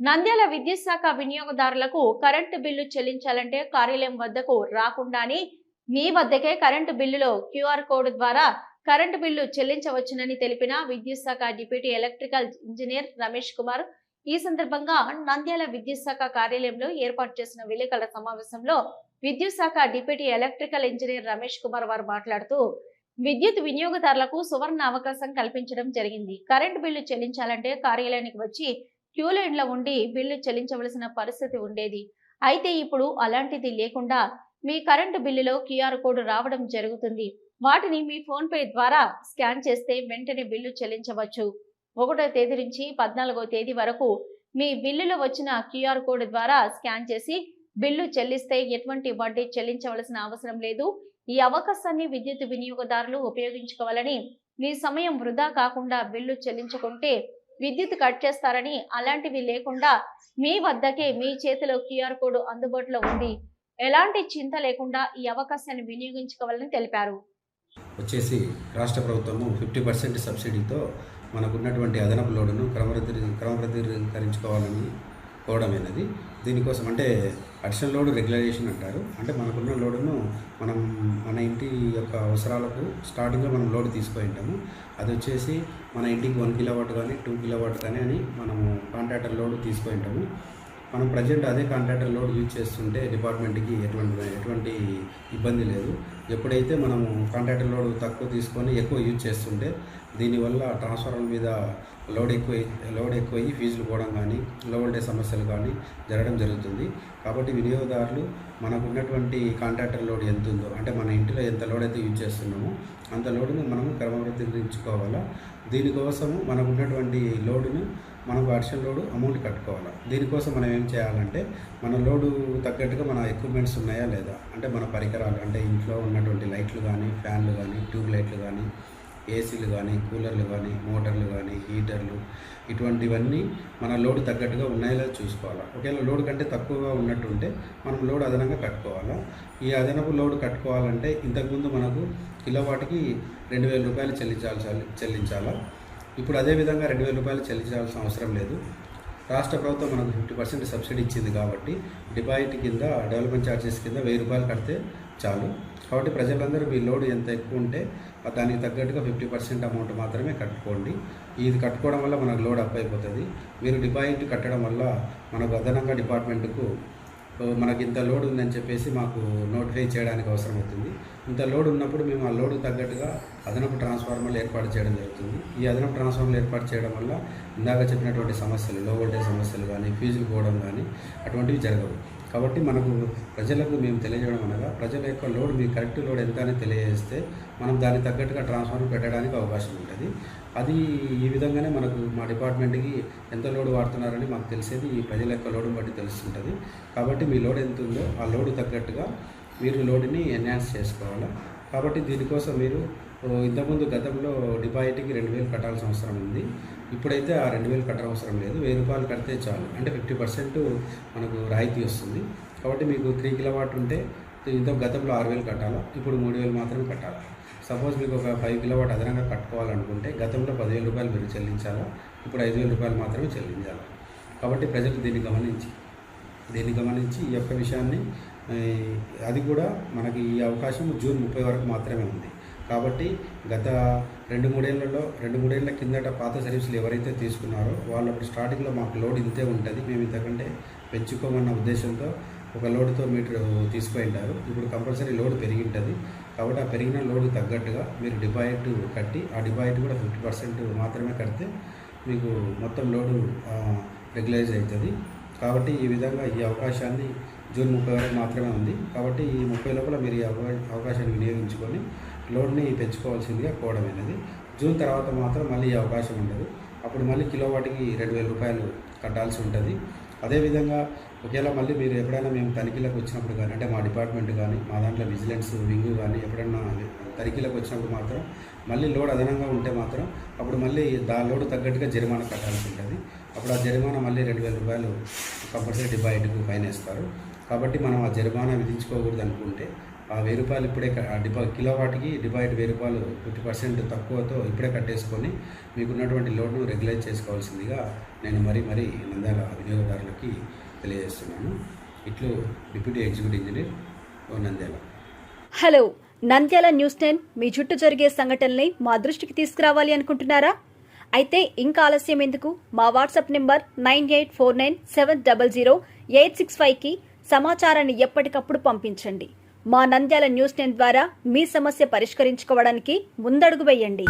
నంద్యాల విద్యుత్ శాఖ వినియోగదారులకు కరెంటు బిల్లు చెల్లించాలంటే కార్యాలయం వద్దకు రాకుండానే మీ వద్దకే కరెంటు బిల్లులో క్యూఆర్ కోడ్ ద్వారా కరెంటు బిల్లు చెల్లించవచ్చునని తెలిపిన విద్యుత్ శాఖ deputy electrical engineer Ramesh Kumar. ఈ సందర్భంగా నంద్యాల విద్యుత్ శాఖ కార్యాలయంలో ఏర్పాటు చేసిన విలేకరుల సమావేశంలో విద్యుత్ శాఖ deputy electrical engineer Ramesh Kumar వారు మాట్లాడుతూ విద్యుత్ వినియోగదారులకు సువర్ణ అవకాశం కల్పించడం జరిగింది. కరెంటు బిల్లు చెల్లించాలంటే కార్యాలయానికి వచ్చి క్యూ లైన్లో ఉండి బిల్లు చెల్లించవలసిన పరిస్థితి ఉండేది. అయితే ఇప్పుడు అలాంటిది లేకుండా మీ కరెంటు బిల్లులో క్యూఆర్ కోడ్ రావడం జరుగుతుంది. వాటిని మీ ఫోన్ పే ద్వారా స్కాన్ చేస్తే వెంటనే బిల్లు చెల్లించవచ్చు. ఒకటో తేదీ నుంచి పద్నాలుగో తేదీ వరకు మీ బిల్లులో వచ్చిన క్యూఆర్ కోడ్ ద్వారా స్కాన్ చేసి బిల్లు చెల్లిస్తే ఎటువంటి వడ్డీ చెల్లించవలసిన అవసరం లేదు. ఈ అవకాశాన్ని విద్యుత్ వినియోగదారులు ఉపయోగించుకోవాలని మీ సమయం వృధా కాకుండా బిల్లు చెల్లించుకుంటే విద్యుత్ కట్ చేస్తారని అలాంటివి లేకుండా మీ వద్దకే మీ చేతిలో క్యూఆర్ కోడ్ అందుబాటులో ఉంది. ఎలాంటి చింత లేకుండా ఈ అవకాశాన్ని వినియోగించుకోవాలని తెలిపారు. వచ్చేసి రాష్ట్ర ప్రభుత్వము ఫిఫ్టీ పర్సెంట్ సబ్సిడీతో మనకున్నటువంటి అదనపు లోడును క్రమబద్ధీ క్రమబద్ధీకరించుకోవాలని కోవడమైనది దీనికోసం అంటే అడిషనల్ లోడ్ రెగ్యులైజేషన్ అంటారు. అంటే మనకున్న లోడును మనం ఇంటి యొక్క అవసరాలకు స్టార్టింగ్లో మనం లోడ్ తీసుకొని ఉంటాము అది వచ్చేసి మన ఇంటికి వన్ కిలోవాట్ కానీ టూ కిలోవాట్ కానీ అని మనము కాంట్రాక్టర్ లోడ్ తీసుకొని ఉంటాము మనం ప్రజెంట్ అదే కాంట్రాక్టర్ లోడ్ యూజ్ చేస్తుంటే డిపార్ట్మెంట్కి ఎటువంటి ఎటువంటి ఇబ్బంది లేదు. ఎప్పుడైతే మనము కాంట్రాక్టర్ లోడ్ తక్కువ తీసుకొని ఎక్కువ యూజ్ చేస్తుంటే దీనివల్ల ట్రాన్స్ఫార్మర్ మీద లోడ్ ఎక్కువ లోడ్ ఎక్కువయ్యి ఫీజులు పోవడం కానీ లో వోల్టేజ్ సమస్యలు కానీ జరగడం జరుగుతుంది. కాబట్టి వినియోగదారులు మనకు ఉన్నటువంటి కాంట్రాక్టర్ లోడ్ ఎంత ఉందో అంటే మన ఇంటిలో ఎంత లోడ్ అయితే యూజ్ చేస్తున్నామో అంత లోడును మనం క్రమబద్ధీకరించుకోవాలా. దీనికోసము మనకు ఉన్నటువంటి లోడును మనకు అడిషనల్ లోడు అమౌంట్ కట్టుకోవాలి. దీనికోసం మనం ఏం చేయాలంటే మన లోడు తగ్గట్టుగా మన ఎక్విప్మెంట్స్ ఉన్నాయా లేదా అంటే మన పరికరాలు అంటే ఇంట్లో ఉన్న ఉన్నటువంటి లైట్లు కానీ ఫ్యాన్లు కానీ ట్యూబ్ లైట్లు కానీ ఏసీలు కానీ కూలర్లు కానీ మోటార్లు కానీ హీటర్లు ఇటువంటివన్నీ మన లోడ్ తగ్గట్టుగా ఉన్నాయో చూసుకోవాలా? ఒకవేళ లోడ్ కంటే తక్కువగా ఉన్నట్టుంటే మనం లోడ్ అదనంగా కట్టుకోవాలా? ఈ అదనపు లోడ్ కట్టుకోవాలంటే ఇంతకుముందు మనకు కిలోవాట్కి రెండు వేల రూపాయలు చెల్లించాల్సి చెల్లించాలా? ఇప్పుడు అదే విధంగా రెండు వేల రూపాయలు చెల్లించాల్సిన అవసరం లేదు. రాష్ట్ర ప్రభుత్వం మనకు ఫిఫ్టీ పర్సెంట్ సబ్సిడీ ఇచ్చింది కాబట్టి డిపాజిట్ కింద డెవలప్మెంట్ ఛార్జెస్ కింద వెయ్యి రూపాయలు కడితే చాలు. కాబట్టి ప్రజలందరూ మీ లోడ్ ఎంత ఎక్కువ ఉంటే దానికి తగ్గట్టుగా ఫిఫ్టీ పర్సెంట్ అమౌంట్ మాత్రమే కట్టుకోండి. ఇది కట్టుకోవడం వల్ల మనకు లోడ్ అప్ అయిపోతుంది. మీరు డిపాజిట్ కట్టడం వల్ల మనకు అదనంగా డిపార్ట్మెంట్కు మనకి ఇంత లోడ్ ఉందని చెప్పేసి మాకు నోటిఫై చేయడానికి అవసరం అవుతుంది. ఇంత లోడ్ ఉన్నప్పుడు మేము ఆ లోడ్ తగ్గట్టుగా అదనపు ట్రాన్స్ఫార్మర్లు ఏర్పాటు చేయడం జరుగుతుంది. ఈ అదనపు ట్రాన్స్ఫార్మర్లు ఏర్పాటు చేయడం వల్ల ఇందాక చెప్పినటువంటి సమస్యలు లో వోల్టేజ్ సమస్యలు కానీ ఫీజులు పోవడం కానీ అటువంటివి జరగవు. కాబట్టి మనకు ప్రజలకు మేము తెలియజేయడం అనగా ప్రజల యొక్క లోడ్ మీ కరెక్ట్ లోడ్ ఎంత అని తెలియజేస్తే మనం దానికి తగ్గట్టుగా ట్రాన్స్ఫార్మర్ పెట్టడానికి అవకాశం ఉంటుంది. అది ఈ విధంగానే మనకు మా డిపార్ట్మెంట్కి ఎంత లోడ్ వాడుతున్నారని మాకు తెలిసేది ఈ ప్రజల యొక్క లోడ్ని బట్టి తెలుస్తుంటుంది. కాబట్టి మీ లోడ్ ఎంత ఉందో ఆ లోడ్ తగ్గట్టుగా మీరు లోడ్ని ఎన్హాన్స్ చేసుకోవాలి? కాబట్టి దీనికోసం మీరు ఇంతకుముందు గతంలో డిపాజిట్కి రెండు వేలు కట్టాల్సిన అవసరం ఉంది. ఇప్పుడైతే ఆ రెండు వేలు కట్టడం అవసరం లేదు. వెయ్యి రూపాయలు కడితే చాలు. అంటే ఫిఫ్టీ పర్సెంట్ మనకు రాయితీ వస్తుంది. కాబట్టి మీకు త్రీ కిలోవాట్ ఉంటే ఇంత గతంలో ఆరు వేలు కట్టాలా? ఇప్పుడు మూడు వేలు మాత్రమే కట్టాలి? సపోజ్ మీకు ఒక ఫైవ్ కిలోవాట్ అదనంగా కట్టుకోవాలనుకుంటే గతంలో పదివేల రూపాయలు మీరు చెల్లించాలా? ఇప్పుడు ఐదు వేల రూపాయలు మాత్రమే చెల్లించాలి? కాబట్టి ప్రజలు దీన్ని గమనించి దీన్ని గమనించి ఈ యొక్క విషయాన్ని అది కూడా మనకి ఈ అవకాశం జూన్ ముప్పై వరకు మాత్రమే ఉంది. కాబట్టి గత రెండు మూడేళ్ళలో రెండు మూడేళ్ళ కిందట పాత సర్వీసులు ఎవరైతే తీసుకున్నారో వాళ్ళు అప్పుడు స్టార్టింగ్లో మాకు లోడ్ ఇంతే ఉంటుంది. మేము ఇంతకంటే పెంచుకోమన్న ఉద్దేశంతో ఒక లోడ్తో మీటర్ తీసుకుంటారు ఇప్పుడు కంపల్సరీ లోడ్ పెరిగి ఉంటుంది కాబట్టి ఆ పెరిగిన లోడ్ తగ్గట్టుగా మీరు డిపాజిట్ కట్టి ఆ డిపాజిట్ కూడా ఫిఫ్టీ పర్సెంట్ మాత్రమే కడితే మీకు మొత్తం లోడు రెగ్యులైజ్ అవుతుంది. కాబట్టి ఈ విధంగా ఈ అవకాశాన్ని జూన్ ముప్పై వరకు మాత్రమే ఉంది. కాబట్టి ఈ ముప్పై లోపల మీరు ఈ అవకాశాన్ని వినియోగించుకొని లోడ్ని పెంచుకోవాల్సిందిగా కోవడమైనది జూన్ తర్వాత మాత్రం మళ్ళీ ఈ అవకాశం ఉండదు. అప్పుడు మళ్ళీ కిలోవాటికి రెండు వేల రూపాయలు కట్టాల్సి ఉంటుంది. అదేవిధంగా ఒకవేళ మళ్ళీ మీరు ఎప్పుడైనా మేము తనిఖీలకు వచ్చినప్పుడు కానీ అంటే మా డిపార్ట్మెంట్ కానీ మా దాంట్లో విజిలెన్స్ వింగ్ కానీ ఎప్పుడైనా తనిఖీలకు వచ్చినప్పుడు మాత్రం మళ్ళీ లోడ్ అదనంగా ఉంటే మాత్రం అప్పుడు మళ్ళీ దా లోడ్ తగ్గట్టుగా జరిమానా కట్టాల్సి ఉంటుంది. అప్పుడు ఆ జరిమానా మళ్ళీ రెండు వేల రూపాయలు కంపల్సరీ డిపాజిట్కు ఫైన్ వేస్తారు. కాబట్టి మనం ఆ జరిమానా విధించుకోకూడదు అనుకుంటే ఆ వెయ్యి రూపాయలు ఇప్పుడే డిపా కిలో వాటికి డిపాజిట్ వెయ్యి రూపాయలు ఫిఫ్టీ పర్సెంట్ తక్కువతో ఇప్పుడే కట్టేసుకొని మీకున్నటువంటి లోడ్ను రెగ్యులైజ్ చేసుకోవాల్సిందిగా నేను మరీ మరీ నంద్యాల వినియోగదారులకి తెలియజేస్తున్నాను. ఇట్లు deputy executive engineer Nandyal. Hello Nandyal news ten మీ చుట్టూ జరిగే సంఘటనల్ని మా దృష్టికి తీసుకురావాలి అనుకుంటున్నారా? అయితే ఇంకా ఆలస్యం ఎందుకు? మా WhatsApp number nine eight four nine seven double zero eight six ఫైవ్కి సమాచారాన్ని ఎప్పటికప్పుడు పంపించండి. మా నంద్యాల న్యూస్ టెన్ ద్వారా మీ సమస్య పరిష్కరించుకోవడానికి ముందడుగు వేయండి.